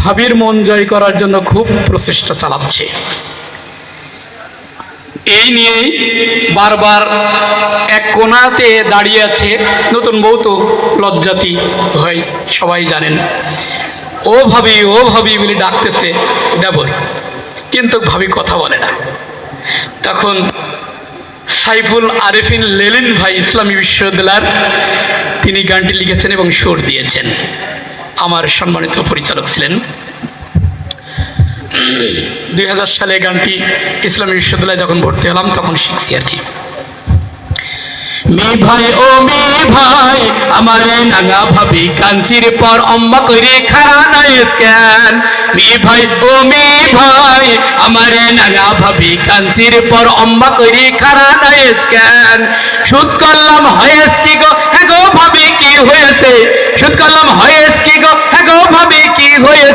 ভাবির মন জয় করার জন্য খুব প্রচেষ্টা চালাচ্ছে। এই নিয়েই বারবার এক কোনাতে দাঁড়িয়ে আছে নতুন বউ তো লজ্জাতি হয়, সবাই জানেন। ও ভাবি ও ভাবি বলে ডাকতেছে দেবর, কিন্তু ভাবি কথা বলে না। তখন সাইফুল আরেফিন লেলিন ভাই ইসলামী বিশ্ববিদ্যালয়ের তিনি গানটি লিখেছেন এবং সুর দিয়েছেন। আমার সম্মানিত পরিচালক ছিলেন। দুই হাজার সালে গানটি ইসলামী বিশ্ববিদ্যালয়ে যখন ভর্তি হলাম, তখন শিখছি আর কি। মি ভাই, ও ভাই, আমারে নাঙ্গা ভাবি কাঞ্চির পর অম্মা কইরে খারা নাই স্ক্যান। ভাই, ও মি ভাই, আমারে নাঙ্গা ভাবি কাঞ্চির পর অম্মা কইরে খারা নাই স্ক্যান। সুদ হয়েস কি গো হ্যাঁ গো ভাবি কি হয়েছে সুদ করলাম হয়েস কি গো হ্যাঁ গো ভাবি কি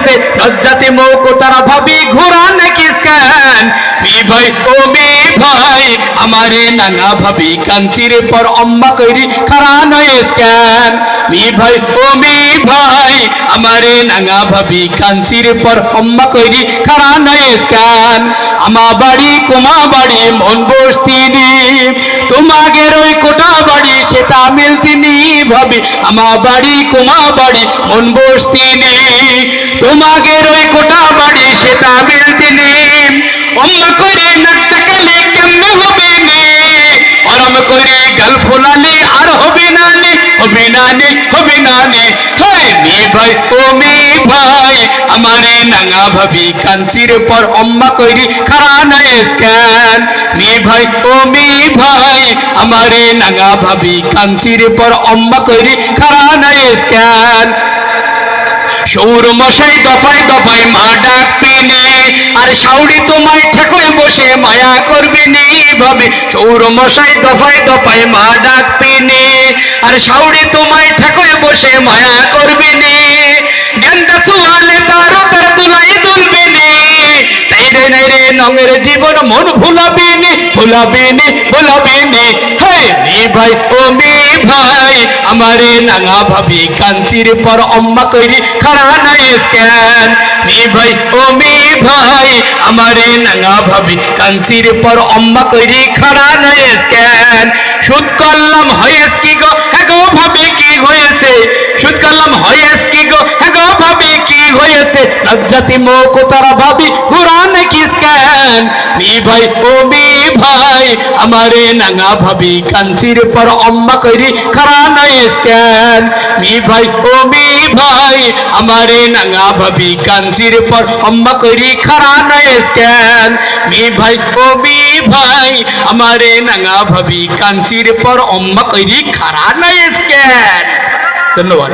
হয়েছে লজ্জাতে মৌকো তারা ভাবি ঘোরা নাকি স্ক্যান? মি ভাই, ও মি ভাই, আমারে নাঙ্গা ভাবি, কাঞ্চির পর অম্মা কইরি খারা নয় স্ক্যান। মি ভাই, ও মি ভাই, আমারে ভাবি পর অম্মা কইরি খারা নয় স্ক্যান। আমা বাড়ি, কোমা বাড়ি, মন বস্তিনি তোমাগের ওই কোটা বাড়ি, সেটা মিলতিনি ভাবি আমা বাড়ি কুমা বাড়ি, মন বসতি নেই। তোমাকে ওই কোটা বাড়ি, সেটা বেলতে অম্মা করে নাকটা কালে কেমনে হবে করে গাল ফোলালে আর হবে না নে, হবে না নে, হবে না নে। আমারে নাঙ্গা ভাবি, কাঞ্চির পর অম্মা কইরি খারা নাই স্ক্যান, মে ভাই, ও মে ভাই। আমারে নাঙ্গা ভাবি, কাঞ্চির পর অম্মা কইরি খারা নাই স্ক্যান। সৌর মশাই দফায় দফায় মা ডাকবি নে, আর সাউরি তোমায় ঠেকোয় বসে, মায়া করবি নি ভাবে। সৌর মশাই দফায় দফায় মা ডাকবি নে, আর সাউরি তোমায় ঠেকোয় বসে, মায়া করবি নাই রে নঙের জীবন, মন ভুলাবি নি ভুলাবি নি ভুলাবি নি হে মি ভাই, ও মি ভাই, আমারে নাঙা ভাবি কাঞ্চির পর অম্মা কইরি, খাড়া নাই স্ক্যান। মি ভাই, ও মি ভাই, আমারে নাঙা ভাবি কাঞ্চির পর অম্মা কইরি, খাড়া নাই স্ক্যান। সুদ করলাম, হয়েস কি গো? হ্যাঁ গো, ভাবি কি হয়েছে? সুদ করলাম, হয়েস কি গো? হ্যাঁ গো, ভাবি কি হয়েছে? লজ্জাতি মৌকো তারা ভাবি পুরান স্ক্যান মি ভাই, ও মি ভাই, আমারে নাঙা ভাবি কাঞ্চির পর অম্মা কইরি খারা নাই স্ক্যান। মি ভাই, ও মি ভাই, আমারে নাঙা ভাবি কাঞ্চির পর অম্মা কইরি খারা নাই স্ক্যান। মি ভাই, ও মি ভাই, আমারে নাঙা ভাবি কাঞ্চির পর অম্মা কইরি খারা নাই স্ক্যান। ধন্যবাদ।